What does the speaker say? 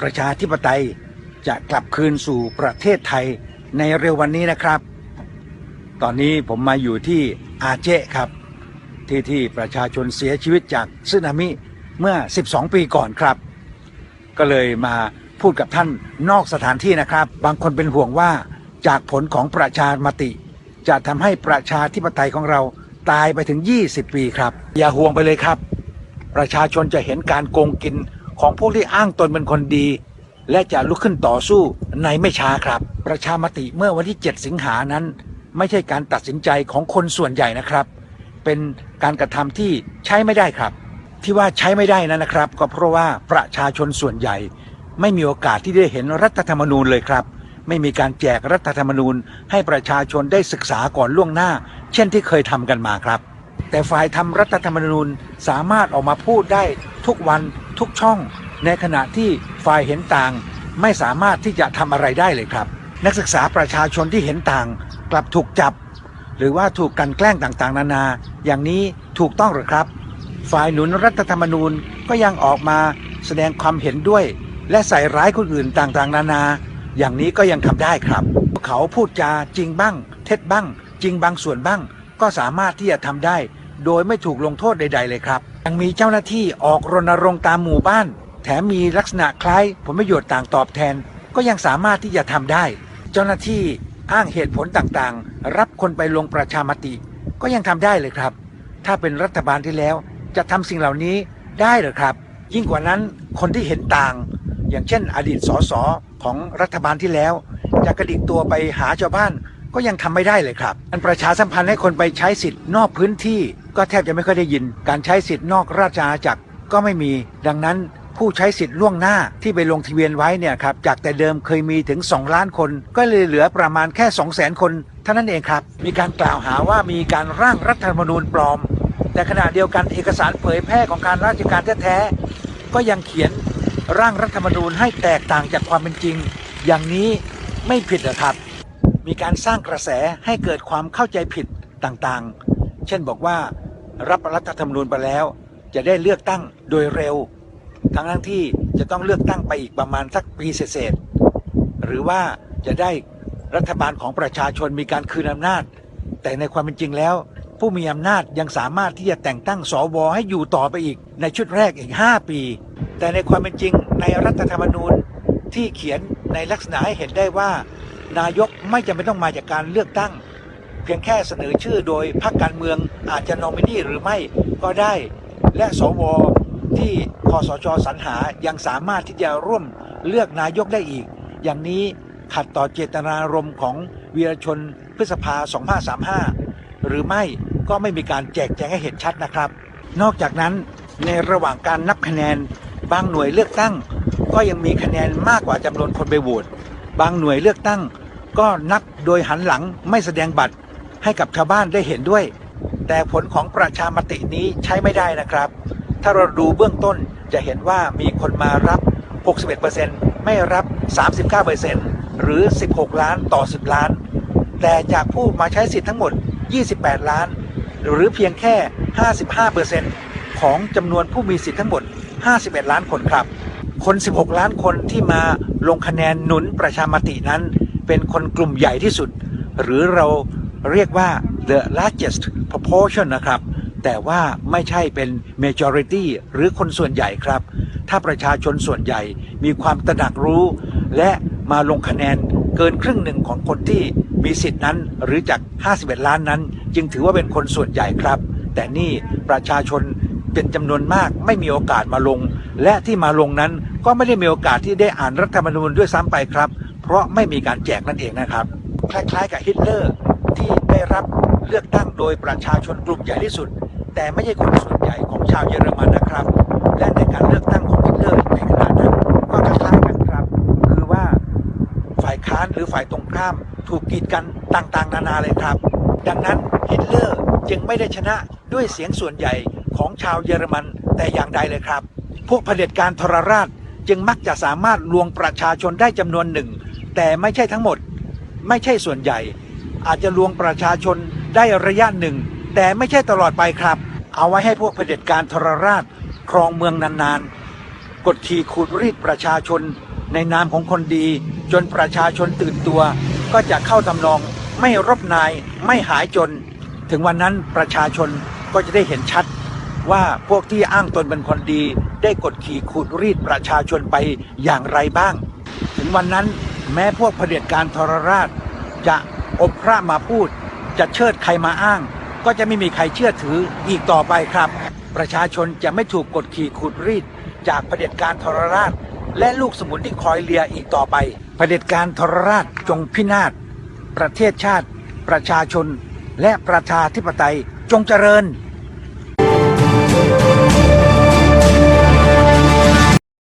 ประชาธิปไตยจะกลับคืนสู่ประเทศไทยในเร็ววันนี้นะครับ ตอนนี้ผมมาอยู่ที่อาเจครับ ที่ที่ประชาชนเสียชีวิตจากสึนามิเมื่อ 12 ปีก่อนครับ ก็เลยมาพูดกับท่านนอกสถานที่นะครับ บางคนเป็นห่วงว่าจากผลของประชามติ จะทำให้ประชาธิปไตยของเราตายไปถึง 20 ปีครับ อย่าห่วงไปเลยครับ ประชาชนจะเห็นการโกงกิน ของพวกที่อ้างตนเป็นคนดี และจะลุกขึ้นต่อสู้ในไม่ช้าครับ ประชามติเมื่อวันที่ 7 สิงหานั้น ไม่ใช่การตัดสินใจของคนส่วนใหญ่นะครับ เป็นการกระทำที่ใช้ไม่ได้ครับ ที่ว่าใช้ไม่ได้นั้นนะครับ ก็เพราะว่าประชาชนส่วนใหญ่ ไม่มีโอกาสที่ได้เห็นรัฐธรรมนูญเลยครับ ไม่มีการแจกรัฐธรรมนูญ ให้ประชาชนได้ศึกษาก่อนล่วงหน้า เช่นที่เคยทำกันมาครับแต่ฝ่ายทำรัฐธรรมนูญสามารถออกมาพูดได้ทุกวัน ทุกช่อง ในขณะที่ฝ่ายเห็นต่าง ไม่สามารถที่จะทำอะไรได้เลยครับ นักศึกษาประชาชนที่เห็นต่าง กลับถูกจับ หรือว่าถูกกันแกล้งต่างๆ นานา อย่างนี้ถูกต้องหรือครับ ฝ่ายหนุนรัฐธรรมนูญก็ยังออกมาแสดงความเห็นด้วย และใส่ร้ายคนอื่นต่างๆ นานา อย่างนี้ก็ยังทำได้ครับ เขาพูดจาจริงบ้าง เท็จบ้าง จริงบางส่วนบ้าง ก็สามารถที่จะทำได้ โดยไม่ถูกลงโทษใด ๆ เลยครับ ยังมีเจ้าหน้าที่ออกรณรงค์ตามหมู่บ้าน แถมมีลักษณะคล้ายผลประโยชน์ต่างตอบแทน ก็ยังสามารถที่จะทำได้ เจ้าหน้าที่อ้างเหตุผลต่างๆ รับคนไปลงประชามติ ก็ยังทำได้เลยครับ ถ้าเป็นรัฐบาลที่แล้ว จะทำสิ่งเหล่านี้ได้หรือครับ ยิ่งกว่านั้นคนที่เห็นต่าง อย่างเช่น อดีตสสของรัฐบาลที่แล้ว จะกระดิกตัวไปหาชาวบ้านก็ยังทำไม่ได้เลยครับ อันประชาสัมพันธ์ให้คนไปใช้สิทธิ์นอกพื้นที่ ก็แทบจะไม่ค่อยได้ยิน การใช้สิทธิ์นอกราชอาณาจักรก็ไม่มี ดังนั้นผู้ใช้สิทธิ์ล่วงหน้าที่ไปลงทะเบียนไว้เนี่ยครับจากแต่เดิมเคยมีถึง 2 ล้านคน ก็เลยเหลือประมาณแค่ 2 0 0 0 0 0 คนเท่านั้นเองครับ มีการกล่าวหาว่ามีการร่างรัฐธรรมนูญปลอม แต่ขณะเดียวกันเอกสารเผยแพร่ของการราชการแท้ๆก็ยังเขียนร่างรัฐธรรมนูญให้แตกต่างจากความเป็นจริง อย่างนี้ไม่ผิดหรอครับ มีการสร้างกระแสให้เกิดความเข้าใจผิดต่างๆ เช่นบอกว่า รับรัฐธรรมนูญไปแล้ว จะได้เลือกตั้งโดยเร็ว ทั้งทั้งที่จะต้องเลือกตั้งไปอีกประมาณสักปีเศษๆหรือว่าจะได้รัฐบาลของประชาชนมีการคืนอำนาจ แต่ในความเป็นจริงแล้ว ผู้มีอำนาจยังสามารถที่จะแต่งตั้งสวให้อยู่ต่อไปอีกในชุดแรกอีก 5 ปี แต่ในความเป็นจริงในรัฐธรรมนูญที่เขียนในลักษณะให้เห็นได้ว่า นายกไม่จำเป็นต้องมาจากการเลือกตั้ง เพียงแค่เสนอชื่อโดยพรรคการเมืองอาจจะนอมินีหรือไม่ก็ได้ และสวที่คอสชสรรหายังสามารถที่จะร่วมเลือกนายกได้อีก อย่างนี้ขัดต่อเจตนารมณ์ของวีรชนพฤษภา 2535 หรือไม่ก็ไม่มีการแจกแจงให้เห็นชัดนะครับ นอกจากนั้นในระหว่างการนับคะแนน บางหน่วยเลือกตั้ง ก็ยังมีคะแนนมากกว่าจำนวนคนไปโหวตบางหน่วยเลือกตั้ง ก็นับโดยหันหลังไม่แสดงบัตร ให้กับชาวบ้านได้เห็นด้วย แต่ผลของประชามตินี้ใช้ไม่ได้นะครับ ถ้าเราดูเบื้องต้นจะเห็นว่ามีคนมารับ 61%ไม่รับ 39%หรือ 16 ล้านต่อ 10 ล้าน แต่จากผู้มาใช้สิทธิ์ทั้งหมด 28 ล้าน หรือเพียงแค่ 55%ของจำนวนผู้มีสิทธิ์ทั้งหมด 51 ล้านคนครับ คน 16 ล้านคนที่มาลงคะแนนหนุนประชามตินั้น เป็นคนกลุ่มใหญ่ที่สุด หรือเรา เรียกว่า the largest proportion นะครับ แต่ว่าไม่ใช่เป็น majority หรือคนส่วนใหญ่ครับ ถ้าประชาชนส่วนใหญ่มีความตระหนักรู้ และมาลงคะแนนเกินครึ่งหนึ่งของคนที่มีสิทธินั้นหรือจาก 51 ล้านนั้น จึงถือว่าเป็นคนส่วนใหญ่ครับ แต่นี่ประชาชนเป็นจำนวนมากไม่มีโอกาสมาลง และที่มาลงนั้นก็ไม่ได้มีโอกาสที่ได้อ่านรัฐธรรมนูญด้วยซ้ำไปครับ เพราะไม่มีการแจกนั่นเองนะครับ คล้ายๆกับฮิตเลอร์ ที่ได้รับเลือกตั้งโดยประชาชนกลุ่มใหญ่ที่สุด แต่ไม่ใช่คนส่วนใหญ่ของชาวเยอรมันนะครับ และในการเลือกตั้งของฮิตเลอร์ในขณะนั้นก็คล้ายกันครับ คือว่าฝ่ายค้านหรือฝ่ายตรงข้ามถูกกีดกันต่างๆ นานาเลยครับ ดังนั้นฮิตเลอร์จึงไม่ได้ชนะด้วยเสียงส่วนใหญ่ของชาวเยอรมันแต่อย่างใดเลยครับ พวกเผด็จการทรราชจึงมักจะสามารถลวงประชาชนได้จำนวนหนึ่ง แต่ไม่ใช่ทั้งหมด ไม่ใช่ส่วนใหญ่ อาจจะลวงประชาชนได้ระยะหนึ่ง แต่ไม่ใช่ตลอดไปครับ เอาไว้ให้พวกเผด็จการทรราชครองเมืองนานๆ กดขี่ขูดรีดประชาชน ในนามของคนดี จนประชาชนตื่นตัว ก็จะเข้าทำนองไม่รบนายไม่หายจน ถึงวันนั้นประชาชนก็จะได้เห็นชัดว่าพวกที่อ้างตนเป็นคนดี ได้กดขี่ขูดรีดประชาชนไปอย่างไรบ้าง ถึงวันนั้นแม้พวกเผด็จการทรราช จะ อบพระมาพูด จะเชิดใครมาอ้าง ก็จะไม่มีใครเชื่อถืออีกต่อไปครับ ประชาชนจะไม่ถูกกดขี่ขูดรีด จากเผด็จการทรราช และลูกสมุนที่คอยเลียอีกต่อไปเผด็จการทรราชจงพินาศประเทศชาติ ประชาชน และประชาธิปไตยจงเจริญ